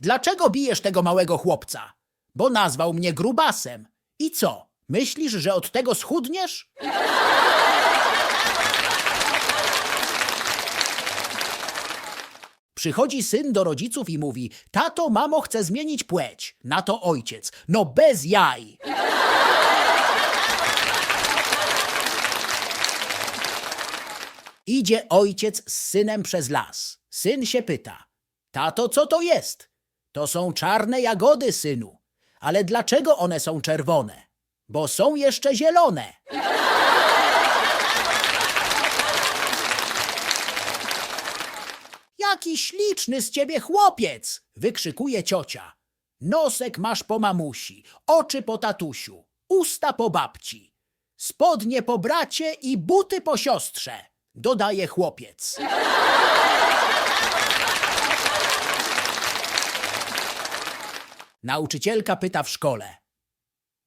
Dlaczego bijesz tego małego chłopca? Bo nazwał mnie grubasem. I co? Myślisz, że od tego schudniesz? Przychodzi syn do rodziców i mówi: Tato, mamo, chcę zmienić płeć. Na to ojciec: No bez jaj. Idzie ojciec z synem przez las. Syn się pyta: Tato, co to jest? To są czarne jagody, synu. Ale dlaczego one są czerwone? Bo są jeszcze zielone. Jaki śliczny z ciebie chłopiec! wykrzykuje ciocia. Nosek masz po mamusi, oczy po tatusiu, usta po babci, spodnie po bracie i buty po siostrze, dodaje chłopiec. Nauczycielka pyta w szkole.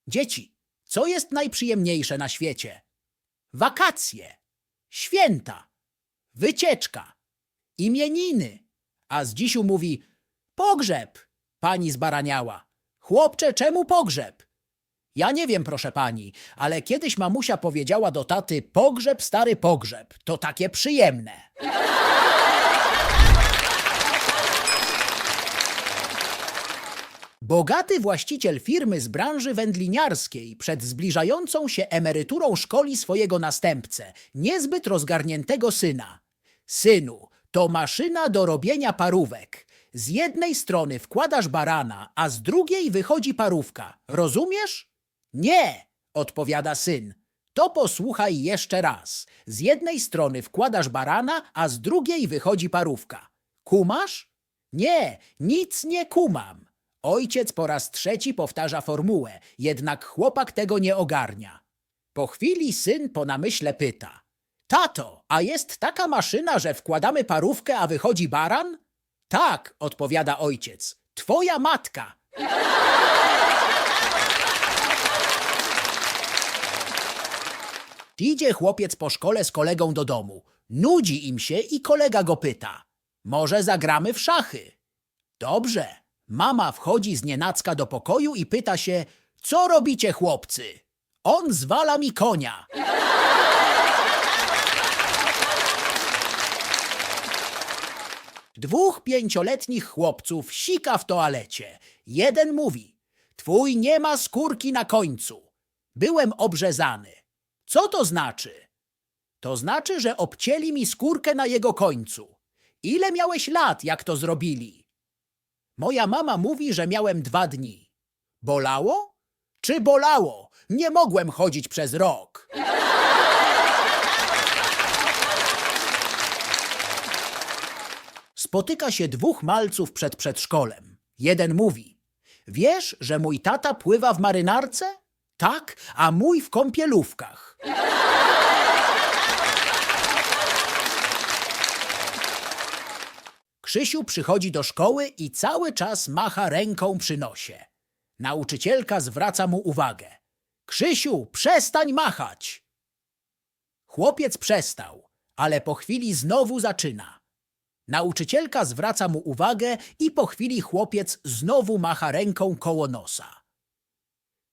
Dzieci, co jest najprzyjemniejsze na świecie? Wakacje, święta, wycieczka, imieniny. A z dzisiu mówi pogrzeb, pani zbaraniała. Chłopcze, czemu pogrzeb? Ja nie wiem, proszę pani, ale kiedyś mamusia powiedziała do taty pogrzeb, stary pogrzeb. To takie przyjemne. Bogaty właściciel firmy z branży wędliniarskiej przed zbliżającą się emeryturą szkoli swojego następcę, niezbyt rozgarniętego syna. Synu, to maszyna do robienia parówek. Z jednej strony wkładasz barana, a z drugiej wychodzi parówka. Rozumiesz? Nie, odpowiada syn. To posłuchaj jeszcze raz. Z jednej strony wkładasz barana, a z drugiej wychodzi parówka. Kumasz? Nie, nic nie kumam. Ojciec po raz trzeci powtarza formułę, jednak chłopak tego nie ogarnia. Po chwili syn po namyśle pyta. Tato, a jest taka maszyna, że wkładamy parówkę, a wychodzi baran? Tak, odpowiada ojciec. Twoja matka. Idzie chłopiec po szkole z kolegą do domu. Nudzi im się i kolega go pyta. Może zagramy w szachy? Dobrze. Mama wchodzi z nienacka do pokoju i pyta się, co robicie chłopcy? On zwala mi konia. Dwóch pięcioletnich chłopców sika w toalecie. Jeden mówi, twój nie ma skórki na końcu. Byłem obrzezany. Co to znaczy? To znaczy, że obcięli mi skórkę na jego końcu. Ile miałeś lat, jak to zrobili? Moja mama mówi, że miałem dwa dni. Bolało? Czy bolało? Nie mogłem chodzić przez rok. Spotyka się dwóch malców przed przedszkolem. Jeden mówi: Wiesz, że mój tata pływa w marynarce? Tak, a mój w kąpielówkach. Krzysiu przychodzi do szkoły i cały czas macha ręką przy nosie. Nauczycielka zwraca mu uwagę. Krzysiu, przestań machać! Chłopiec przestał, ale po chwili znowu zaczyna. Nauczycielka zwraca mu uwagę i po chwili chłopiec znowu macha ręką koło nosa.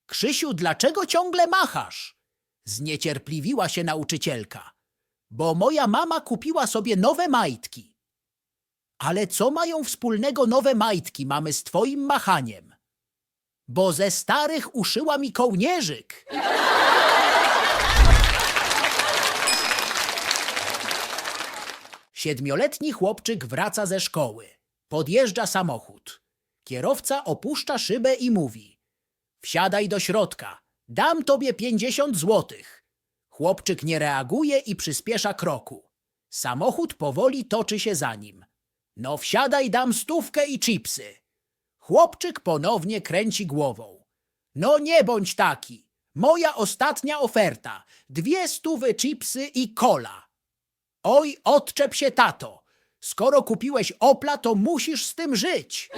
Krzysiu, dlaczego ciągle machasz? Zniecierpliwiła się nauczycielka. Bo moja mama kupiła sobie nowe majtki. Ale co mają wspólnego nowe majtki mamy z twoim machaniem? Bo ze starych uszyła mi kołnierzyk. Siedmioletni chłopczyk wraca ze szkoły. Podjeżdża samochód. Kierowca opuszcza szybę i mówi: Wsiadaj do środka, dam tobie pięćdziesiąt złotych. Chłopczyk nie reaguje i przyspiesza kroku. Samochód powoli toczy się za nim. No wsiadaj, dam stówkę i chipsy. Chłopczyk ponownie kręci głową. No nie bądź taki. Moja ostatnia oferta. Dwie stówy chipsy i kola. Oj, odczep się, tato. Skoro kupiłeś Opla, to musisz z tym żyć.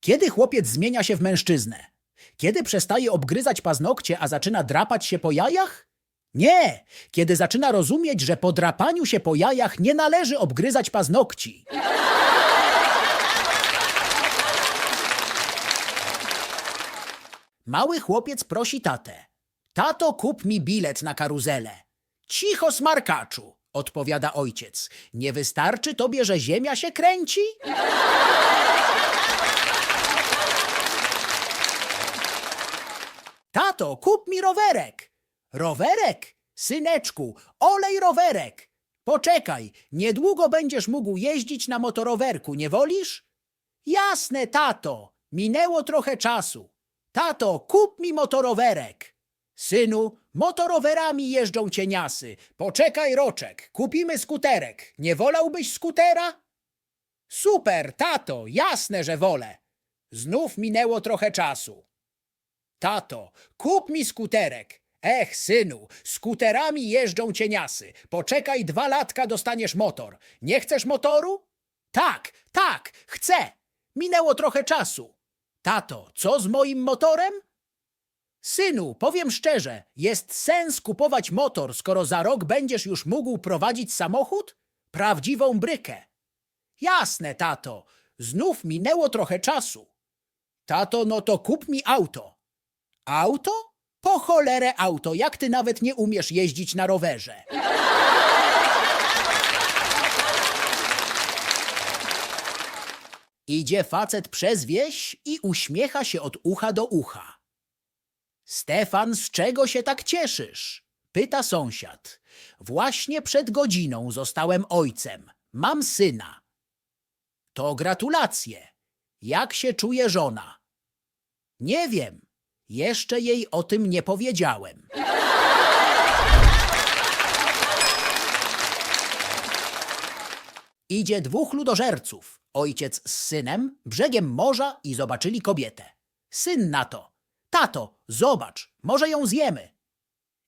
Kiedy chłopiec zmienia się w mężczyznę? Kiedy przestaje obgryzać paznokcie, a zaczyna drapać się po jajach? Nie, kiedy zaczyna rozumieć, że po drapaniu się po jajach nie należy obgryzać paznokci. Mały chłopiec prosi tatę. Tato, kup mi bilet na karuzelę. Cicho, smarkaczu, odpowiada ojciec. Nie wystarczy tobie, że ziemia się kręci? Tato, kup mi rowerek. Rowerek? Syneczku, olej rowerek. Poczekaj, niedługo będziesz mógł jeździć na motorowerku, nie wolisz? Jasne, tato. Minęło trochę czasu. Tato, kup mi motorowerek. Synu, motorowerami jeżdżą cieniasy. Poczekaj, roczek, kupimy skuterek. Nie wolałbyś skutera? Super, tato, jasne, że wolę. Znów minęło trochę czasu. Tato, kup mi skuterek. Ech, synu, skuterami jeżdżą cieniasy. Poczekaj dwa latka, dostaniesz motor. Nie chcesz motoru? Tak, tak, chcę. Minęło trochę czasu. Tato, co z moim motorem? Synu, powiem szczerze, jest sens kupować motor, skoro za rok będziesz już mógł prowadzić samochód? Prawdziwą brykę. Jasne, tato, znów minęło trochę czasu. Tato, no to kup mi auto. Auto? Po cholerę auto, jak ty nawet nie umiesz jeździć na rowerze. Idzie facet przez wieś i uśmiecha się od ucha do ucha. Stefan, z czego się tak cieszysz? Pyta sąsiad. Właśnie przed godziną zostałem ojcem. Mam syna. To gratulacje. Jak się czuje żona? Nie wiem. Jeszcze jej o tym nie powiedziałem. Idzie dwóch ludożerców, ojciec z synem, brzegiem morza i zobaczyli kobietę. Syn na to. Tato, zobacz, może ją zjemy.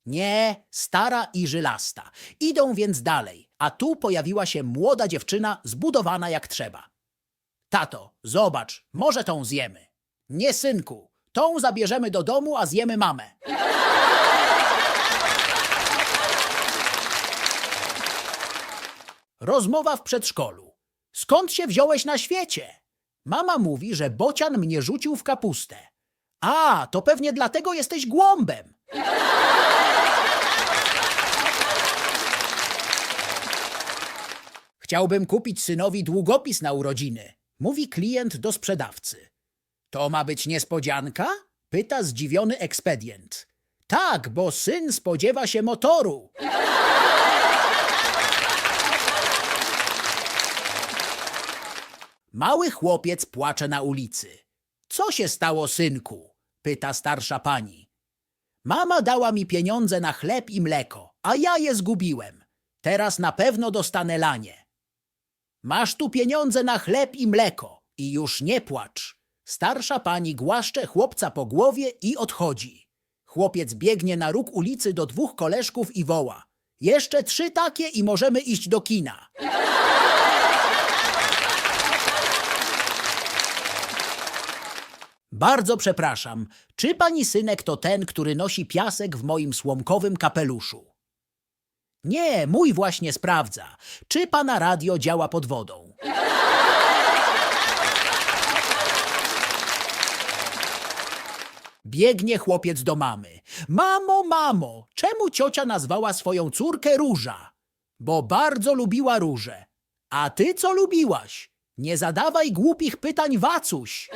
Nie, stara i żylasta. Idą więc dalej, a tu pojawiła się młoda dziewczyna zbudowana jak trzeba. Tato, zobacz, może tą zjemy. Nie, synku, tą zabierzemy do domu, a zjemy mamę. Rozmowa w przedszkolu. Skąd się wziąłeś na świecie? Mama mówi, że bocian mnie rzucił w kapustę. A, to pewnie dlatego jesteś głąbem. Chciałbym kupić synowi długopis na urodziny, mówi klient do sprzedawcy. To ma być niespodzianka? Pyta zdziwiony ekspedient. Tak, bo syn spodziewa się motoru. Mały chłopiec płacze na ulicy. Co się stało, synku? pyta starsza pani. Mama dała mi pieniądze na chleb i mleko, a ja je zgubiłem. Teraz na pewno dostanę lanie. Masz tu pieniądze na chleb i mleko i już nie płacz. Starsza pani głaszcze chłopca po głowie i odchodzi. Chłopiec biegnie na róg ulicy do dwóch koleżków i woła. Jeszcze trzy takie i możemy iść do kina. Bardzo przepraszam, czy pani synek to ten, który nosi piasek w moim słomkowym kapeluszu? Nie, mój właśnie sprawdza, czy pana radio działa pod wodą. Biegnie chłopiec do mamy. Mamo, mamo, czemu ciocia nazwała swoją córkę Róża? Bo bardzo lubiła róże. A ty co lubiłaś? Nie zadawaj głupich pytań, Wacuś.